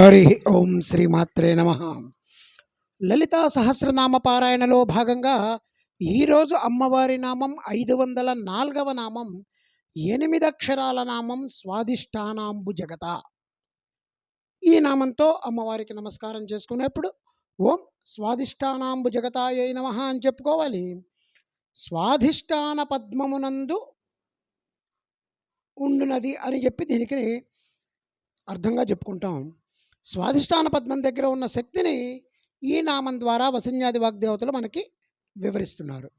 హరి ఓం శ్రీమాత్రే నమ. లలితా సహస్రనామ పారాయణలో భాగంగా ఈరోజు అమ్మవారి నామం ఐదు వందల నాలుగవ నామం ఎనిమిదక్షరాల నామం స్వాదిష్టానాంబు జగత. ఈ నామంతో అమ్మవారికి నమస్కారం చేసుకునేప్పుడు ఓం స్వాదిష్టానాంబు జగతాయ నమ అని చెప్పుకోవాలి. స్వాధిష్టాన పద్మమునందు ఉండునది అని చెప్పి దీనికి అర్థంగా చెప్పుకుంటాం. స్వాధిష్టాన పద్మం దగ్గర ఉన్న శక్తిని ఈ నామం ద్వారా వసన్యాది వాగ్దేవతలు మనకి వివరిస్తున్నారు.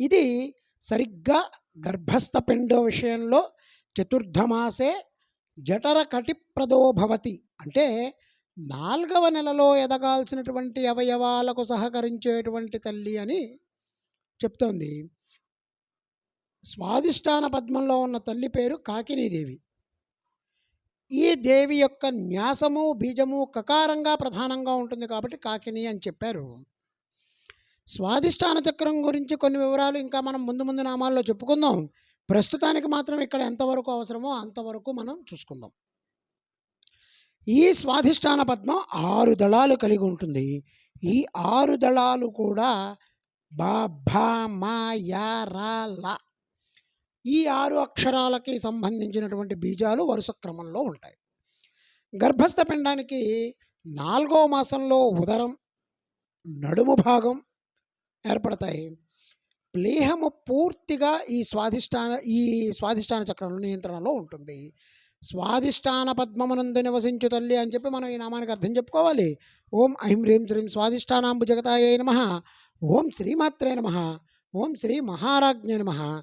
ఇది సరిగ్గా గర్భస్థ పిండో విషయంలో చతుర్థమాసే జఠర కటిప్రదోభవతి అంటే నాలుగవ నెలలో ఎదగాల్సినటువంటి అవయవాలకు సహకరించేటువంటి తల్లి అని చెప్తోంది. స్వాదిష్టాన పద్మంలో ఉన్న తల్లి పేరు కాకినీదేవి. ఈ దేవి యొక్క న్యాసము బీజము కకారంగా ప్రధానంగా ఉంటుంది కాబట్టి కాకిని అని చెప్పారు. స్వాధిష్టాన చక్రం గురించి కొన్ని వివరాలు ఇంకా మనం ముందు ముందు నామాల్లో చెప్పుకుందాం. ప్రస్తుతానికి మాత్రం ఇక్కడ ఎంతవరకు అవసరమో అంతవరకు మనం చూసుకుందాం. ఈ స్వాధిష్టాన పద్మం ఆరు దళాలు కలిగి ఉంటుంది. ఈ ఆరు దళాలు కూడా బా భా మా యా రా లా ఈ ఆరు అక్షరాలకి సంబంధించినటువంటి బీజాలు వరుస క్రమంలో ఉంటాయి. గర్భస్థ పిండానికి నాలుగో మాసంలో ఉదరం నడుము భాగం ఏర్పడతాయి. ప్లేహము పూర్తిగా ఈ స్వాధిష్టాన ఈ స్వాధిష్టాన చక్రం నియంత్రణలో ఉంటుంది. స్వాధిష్టాన పద్మమునందు నివసించు తల్లి అని చెప్పి మనం ఈ నామానికి అర్థం చెప్పుకోవాలి. ఓం ఐం హ్రీం శ్రీం స్వాధిష్టానాంబు జగతాయ నమ. ఓం శ్రీమాత్రే నమ. ఓం శ్రీ మహారాజ్ఞ నమ.